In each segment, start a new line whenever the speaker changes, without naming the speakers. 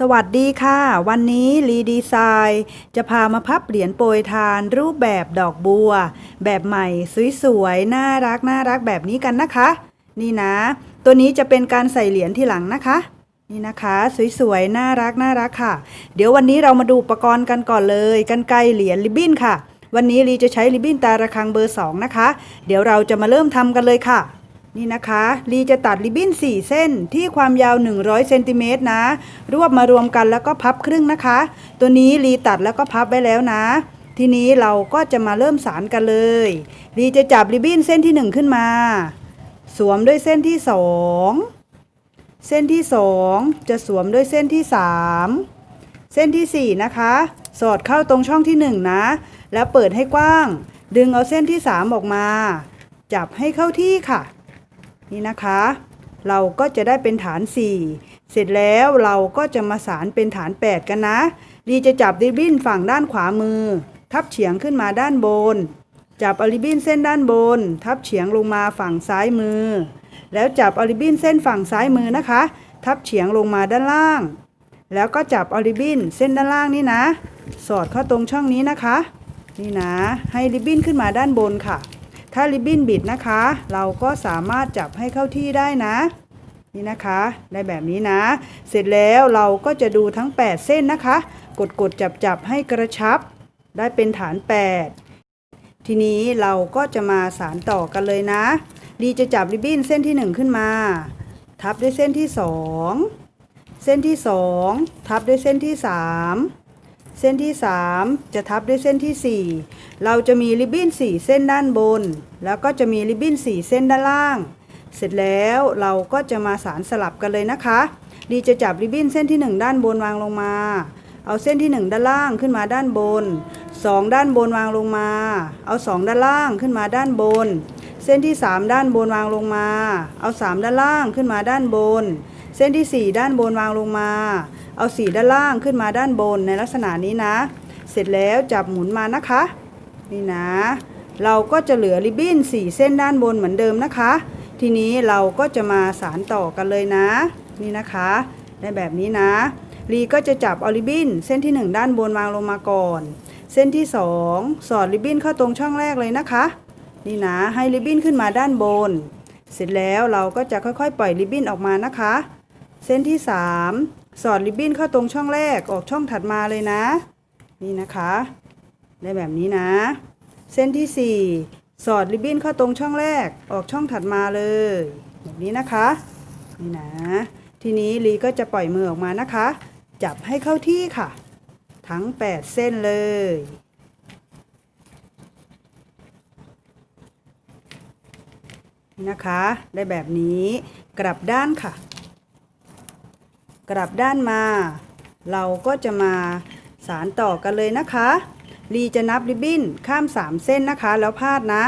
สวัสดีค่ะ วันนี้รีดีไซน์จะพามาพับเหรียญโปรยทานรูปแบบดอกบัว แบบใหม่สวยๆ น่ารักน่ารักแบบนี้กันนะคะ นี่นะ ตัวนี้จะเป็นการใส่เหรียญที่หลังนะคะ นี่นะคะสวยๆ น่ารักน่ารักค่ะ เดี๋ยววันนี้เรามาดูอุปกรณ์กันก่อนเลยกันไกรเหรียญริบบิ้นค่ะ วันนี้รีจะใช้ริบบิ้นตาระคังเบอร์ 2 นะคะ เดี๋ยวเราจะมาเริ่มทำกันเลยค่ะ นี่นะคะลีจะตัดริบบิ้น 4 เส้นที่ความยาว 100เซนติเมตรนะ รวบมารวมกันแล้วก็พับครึ่งนะคะ ตัวนี้ลีตัดแล้วก็พับไว้แล้วนะ ทีนี้เราก็จะมาเริ่มสารกันเลยลีจะจับริบบิ้นเส้นที่ 1 ขึ้นมา สวมด้วยเส้นที่ 2 เส้นที่ 2 จะสวมด้วยเส้นที่ 3 เส้นทีสี่4 นะคะ สอดเข้าตรงช่องที่ 1 นะ แล้วเปิดให้กว้าง ดึงเอาเส้นที่ 3 ออกมา จับให้เข้าที่ค่ะ นี่นะคะ เราก็จะได้เป็นฐาน 4 เสร็จแล้วเราก็จะมาสารเป็นฐาน 8 กันนะดีจะจับริบบิ้นฝั่งด้านขวามือ ทับเฉียงขึ้นมาด้านบน จับอาริบบิ้นเส้นด้านบน ทับเฉียงลงมาฝั่งซ้ายมือ แล้วจับอาริบบิ้นเส้นฝั่งซ้ายมือนะคะ ทับเฉียงลงมาด้านล่าง แล้วก็จับอาริบบิ้นเส้นด้านล่างนี่นะ สอดเข้าตรงช่องนี้นะคะ นี่นะ ให้ริบบิ้นขึ้นมาด้านบนค่ะ ถ้าริบบิ้นบิดนะคะ เราก็สามารถจับให้เข้าที่ได้นะ นี่นะคะ ได้แบบนี้นะ เสร็จแล้วเราก็จะดูทั้ง 8 เส้นนะคะ กดกดจับจับให้กระชับ ได้เป็นฐาน 8 ทีนี้เราก็จะมาสารต่อกันเลยนะ ดีจะจับริบบิ้นเส้นที่ 1 ขึ้นมา ทับด้วยเส้นที่ 2 เส้นที่ 2 ทับด้วยเส้นที่ 3 เส้นที่ 3 จะทับด้วยเส้นที่ 4 เราจะมีริบบิ้น 4 เส้นด้านบน แล้วก็จะมีริบบิ้น 4 เส้นด้านล่าง เสร็จแล้วเราก็จะมาสารสลับกันเลยนะคะ ดีจะจับริบบิ้นเส้นที่ 1 ด้านบนวางลงมา เอาเส้นที่ 1 ด้านล่างขึ้นมาด้านบน 2 ด้านบนวางลงมา เอา 2 ด้านล่างขึ้นมาด้านบน เส้นที่ 3 ด้านบนวางลงมา เอา 3 ด้านล่างขึ้นมาด้านบน เส้นที่ 4 ด้านบนวางลงมา เอาสีด้านล่างขึ้นมาด้านบนในลักษณะนี้นะ เสร็จแล้วจับหมุนมานะคะ นี่นะ เราก็จะเหลือริบบิ้น4 เส้นด้านบนเหมือนเดิมนะคะ ทีนี้เราก็จะมาสารต่อกันเลยนะ นี่นะคะ ได้แบบนี้นะลีก็จะจับเอาริบบิ้นเส้นที่ 1 ด้านบนวางลงมาก่อน เส้นที่ 2 สอดริบบิ้นเข้าตรงช่องแรกเลยนะคะ นี่นะ ให้ริบบิ้นขึ้นมาด้านบน เสร็จแล้วเราก็จะค่อยๆ ปล่อยริบบิ้นออกมานะคะ เส้นที่ 3 สอดริบบิ้นเข้าตรงช่องแรกออกช่องถัดมาเลยนะ นี่นะคะได้แบบนี้นะ เส้นที่ 4 สอดริบบิ้นเข้าตรงช่องแรกออกช่องถัดมาเลย แบบนี้นะคะนี่นะ ทีนี้ลีก็จะปล่อยมือออกมานะคะ จับให้เข้าที่ค่ะ ทั้ง 8 เส้นเลยนี่นะคะ ได้แบบนี้กลับด้านค่ะ กลับด้านมา เราก็จะมาสารต่อกันเลยนะคะลีจะนับริบบิ้นข้าม 3 เส้นนะคะ แล้วพาดนะ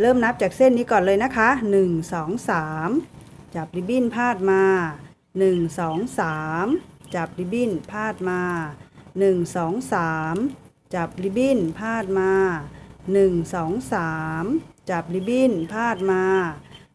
เริ่มนับจากเส้นนี้ก่อนเลยนะคะ 1 2 3 จับริบบิ้นพาดมา 1 2 3 จับริบบิ้นพาดมา 1 2 3 จับริบบิ้นพาดมา 1 2 3 จับริบบิ้นพาดมา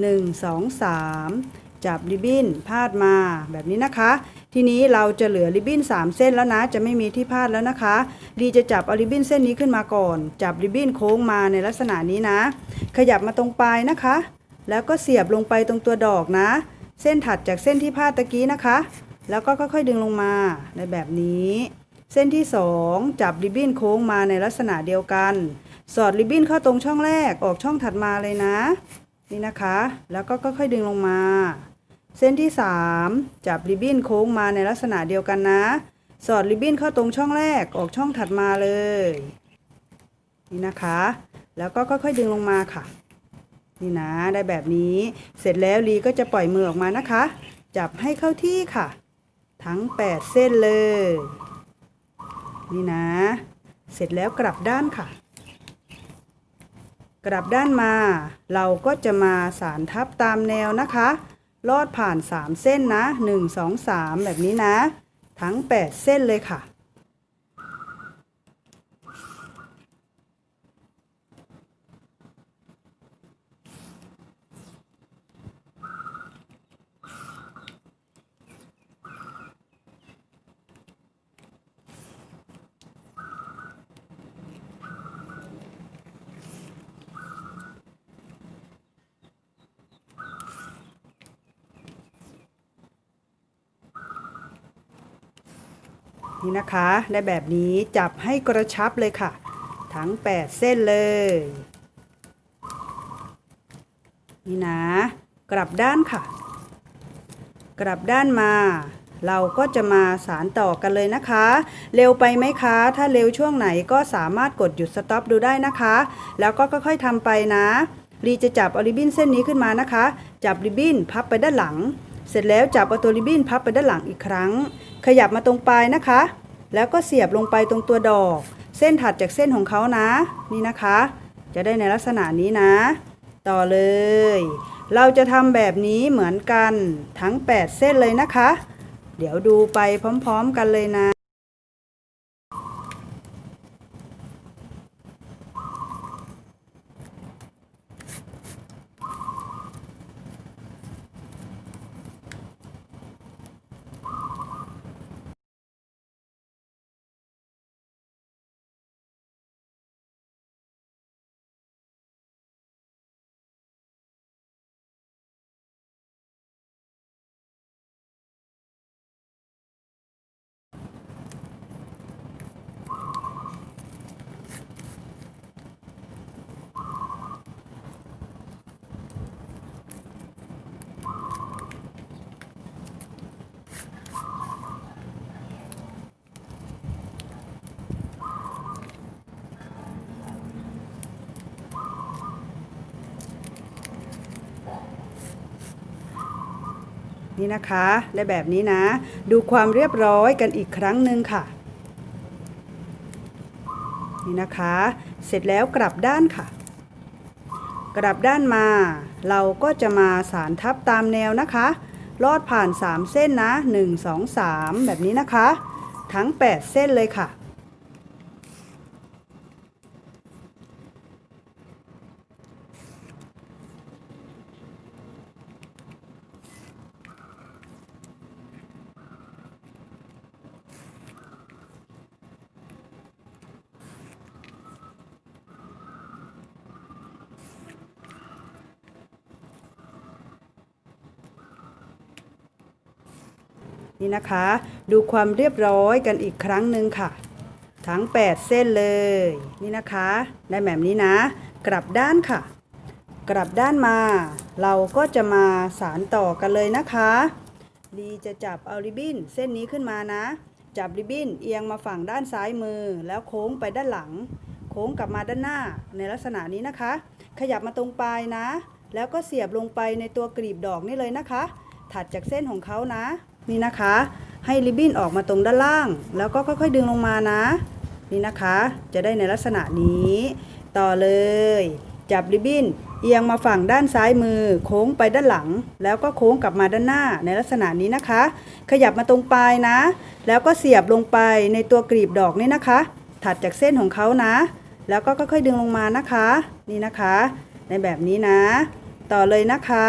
1 2 3 จับริบบิ้นพาดมาแบบนี้นะคะ ทีนี้เราจะเหลือริบบิ้น 3 เส้นแล้วนะ จะไม่มีที่พาดแล้วนะคะ ดีจะจับเอาริบบิ้นเส้นนี้ขึ้นมาก่อน จับริบบิ้นโค้งมาในลักษณะนี้นะ ขยับมาตรงปลายนะคะ แล้วก็เสียบลงไปตรงตัวดอกนะ เส้นถัดจากเส้นที่พาดตะกี้นะคะ แล้วก็ค่อยๆดึงลงมาในแบบนี้ เส้นที่ 2 จับริบบิ้นโค้งมาในลักษณะเดียวกัน สอดริบบิ้นเข้าตรงช่องแรกออกช่องถัดมาเลยนะนี่นะคะ แล้วก็ค่อยๆดึงลงมา เส้นที่ 3 จับริบบิ้นโค้งมาในลักษณะเดียวกันนะ สอดริบบิ้นเข้าตรงช่องแรกออกช่องถัดมาเลย นี่นะคะ แล้วก็ค่อยๆดึงลงมาค่ะ นี่นะได้แบบนี้ เสร็จแล้วลีก็จะปล่อยมือออกมานะคะ จับให้เข้าที่ค่ะ ทั้ง 8 เส้นเลย นี่นะ เสร็จแล้วกลับด้านค่ะ กลับด้านมา เราก็จะมาสารทับตามแนวนะคะ ลอดผ่าน 3 เส้นนะ 1 2 3 แบบนี้นะ ทั้ง 8 เส้นเลยค่ะ นี่นะคะได้แบบนี้จับให้กระชับเลยค่ะ ทั้ง 8 เส้นเลย นี่นะ กลับด้านค่ะ กลับด้านมา เราก็จะมาสารต่อกันเลยนะคะ เร็วไปไหมคะ ถ้าเร็วช่วงไหนก็สามารถกดหยุดสต็อปดูได้นะคะ แล้วก็ค่อยๆทำไปนะรีจะจับเอาริบบิ้นเส้นนี้ขึ้นมานะคะ จับริบบิ้นพับไปด้านหลัง เสร็จแล้วจับเอาตัวริบบิ้นพับไปด้านหลังอีกครั้ง ขยับมาตรงปลายนะคะ แล้วก็เสียบลงไปตรงตัวดอก เส้นถัดจากเส้นของเขานะ นี่นะคะ จะได้ในลักษณะนี้นะ ต่อเลย เราจะทำแบบนี้เหมือนกันทั้ง 8 เส้นเลยนะคะ เดี๋ยวดูไปพร้อมๆกันเลยนะ นี่นะคะได้แบบนี้นะ ดูความเรียบร้อยกันอีกครั้งหนึ่งค่ะ นี่นะคะ เสร็จแล้วกลับด้านค่ะ กลับด้านมา เราก็จะมาสารทับตามแนวนะคะ ลอดผ่าน 3 เส้นนะ 1 2 3 แบบนี้นะคะ ทั้ง 8 เส้นเลยค่ะ นี่นะคะ ดูความเรียบร้อยกันอีกครั้งหนึ่งค่ะ ทั้ง 8 เส้นเลย นี่นะคะ ได้แบบนี้นะ กลับด้านค่ะ กลับด้านมา เราก็จะมาสารต่อกันเลยนะคะ ดีจะจับเอาริบบิ้นเส้นนี้ขึ้นมานะ จับริบบิ้นเอียงมาฝั่งด้านซ้ายมือ แล้วโค้งไปด้านหลัง โค้งกลับมาด้านหน้าในลักษณะนี้นะคะ ขยับมาตรงปลายนะ แล้วก็เสียบลงไปในตัวกลีบดอกนี่เลยนะคะ ถัดจากเส้นของเขานะ นี่นะคะ ให้ริบบิ้นออกมาตรงด้านล่าง แล้วก็ค่อยๆดึงลงมานะ นี่นะคะ จะได้ในลักษณะนี้ ต่อเลย จับริบบิ้นเอียงมาฝั่งด้านซ้ายมือ โค้งไปด้านหลัง แล้วก็โค้งกลับมาด้านหน้าในลักษณะนี้นะคะ ขยับมาตรงปลายนะ แล้วก็เสียบลงไปในตัวกลีบดอกนี่นะคะ ถัดจากเส้นของเขานะ แล้วก็ค่อยๆดึงลงมานะคะ นี่นะคะ ในแบบนี้นะ ต่อเลยนะคะ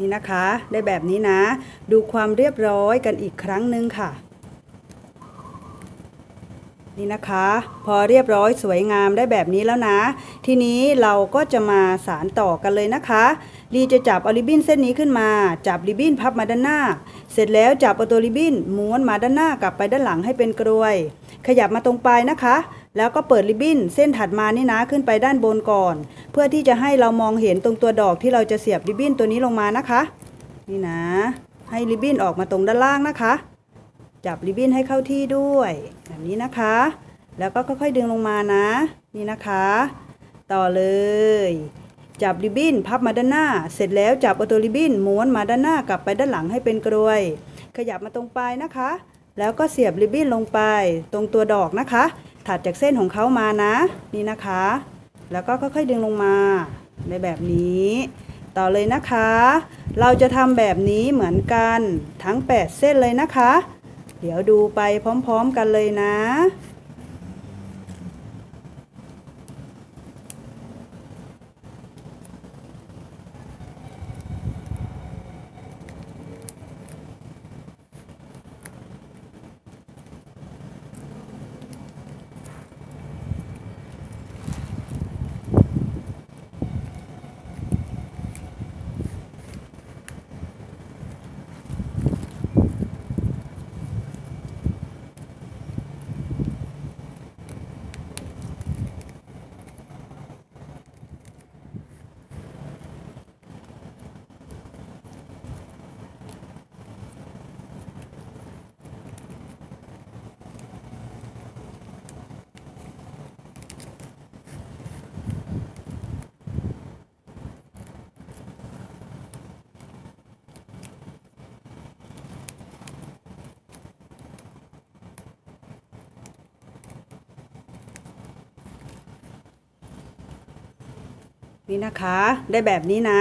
นี่นะคะ ได้แบบนี้นะ ดูความเรียบร้อยกันอีกครั้งหนึ่งค่ะ นี่นะคะ พอเรียบร้อยสวยงามได้แบบนี้แล้วนะ ทีนี้เราก็จะมาสารต่อกันเลยนะคะลีจะจับเอาริบบิ้นเส้นนี้ขึ้นมา จับริบบิ้นพับมาด้านหน้า เสร็จแล้วจับเอาตัวริบบิ้นม้วนมาด้านหน้ากลับไปด้านหลังให้เป็นกรวย ขยับมาตรงปลายนะคะ แล้วก็เปิดริบบิ้นเส้นถัดมานี่นะขึ้นไปด้านบนก่อน เพื่อที่จะให้เรามองเห็นตรงตัวดอกที่เราจะเสียบริบบิ้นตัวนี้ลงมานะคะ นี่นะ ให้ริบบิ้นออกมาตรงด้านล่างนะคะ จับริบบิ้นให้เข้าที่ด้วยแบบนี้นะคะ แล้วก็ค่อยๆดึงลงมานะ นี่นะคะ ต่อเลย จับริบบิ้นพับมาด้านหน้า เสร็จแล้วจับเอาตัวริบบิ้นม้วนมาด้านหน้ากลับไปด้านหลังให้เป็นกรวย ขยับมาตรงปลายนะคะ แล้วก็เสียบริบบิ้นลงไป ตรงตัวดอกนะคะ ถัดจากเส้นของเขามานะ นี่นะคะ แล้วก็ค่อยๆดึงลงมาในแบบนี้ ต่อเลยนะคะ เราจะทำแบบนี้เหมือนกันทั้ง 8 เส้นเลยนะคะ เดี๋ยวดูไปพร้อมๆกันเลยนะ นี่นะคะ ได้แบบนี้นะ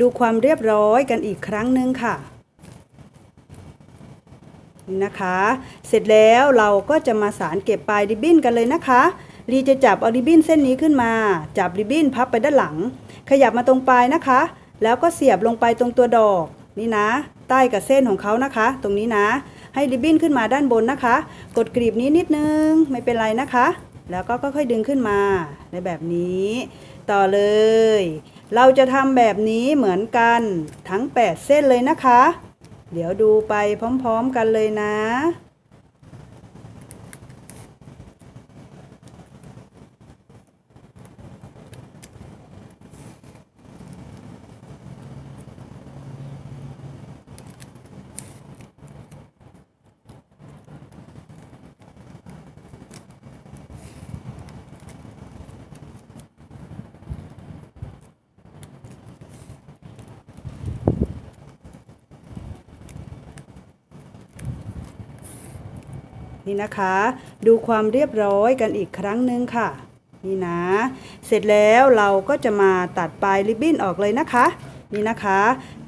ดูความเรียบร้อยกันอีกครั้งหนึ่งค่ะ นี่นะคะ เสร็จแล้วเราก็จะมาสารเก็บปลายริบบิ้นกันเลยนะคะลีจะจับเอาริบบิ้นเส้นนี้ขึ้นมา จับริบบิ้นพับไปด้านหลัง ขยับมาตรงปลายนะคะ แล้วก็เสียบลงไปตรงตัวดอก นี่นะ ใต้กับเส้นของเขานะคะ ตรงนี้นะ ให้ริบบิ้นขึ้นมาด้านบนนะคะ กดกรีบนี้นิดนึง ไม่เป็นไรนะคะ แล้วก็ค่อยๆดึงขึ้นมาในแบบนี้ ต่อเลย เราจะทำแบบนี้เหมือนกันทั้ง 8 เส้นเลยนะคะ เดี๋ยวดูไปพร้อมๆกันเลยนะ นี่นะคะ ดูความเรียบร้อยกันอีกครั้งหนึ่งค่ะ นี่นะ เสร็จแล้วเราก็จะมาตัดปลายริบบิ้นออกเลยนะคะ นี่นะคะ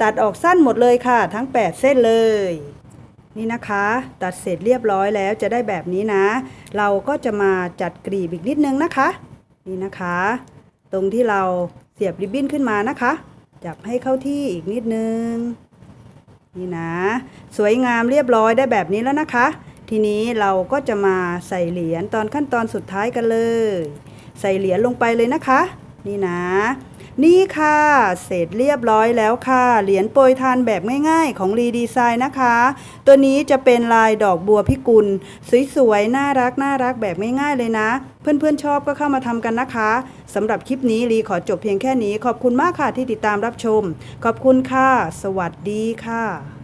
ตัดออกสั้นหมดเลยค่ะ ทั้ง 8 เส้นเลย นี่นะคะ ตัดเสร็จเรียบร้อยแล้วจะได้แบบนี้นะ เราก็จะมาจัดกรีบอีกนิดนึงนะคะ นี่นะคะ ตรงที่เราเสียบริบบิ้นขึ้นมานะคะ จับให้เข้าที่อีกนิดนึงนี่นะ สวยงามเรียบร้อยได้แบบนี้แล้วนะคะ ทีนี้เราก็จะมาใส่เหรียญตอนขั้นตอนสุดท้ายกันเลย ใส่เหรียญลงไปเลยนะคะ นี่นะ นี่ค่ะ เสร็จเรียบร้อยแล้วค่ะ เหรียญโปรยทานแบบง่ายๆ ของรีดีไซน์นะคะ ตัวนี้จะเป็นลายดอกบัวพิกุล สวยๆ น่ารักน่ารักแบบง่ายๆเลยนะ เพื่อนๆชอบก็เข้ามาทำกันนะคะสำหรับคลิปนี้รีขอจบเพียงแค่นี้ ขอบคุณมากค่ะที่ติดตามรับชม ขอบคุณค่ะ สวัสดีค่ะ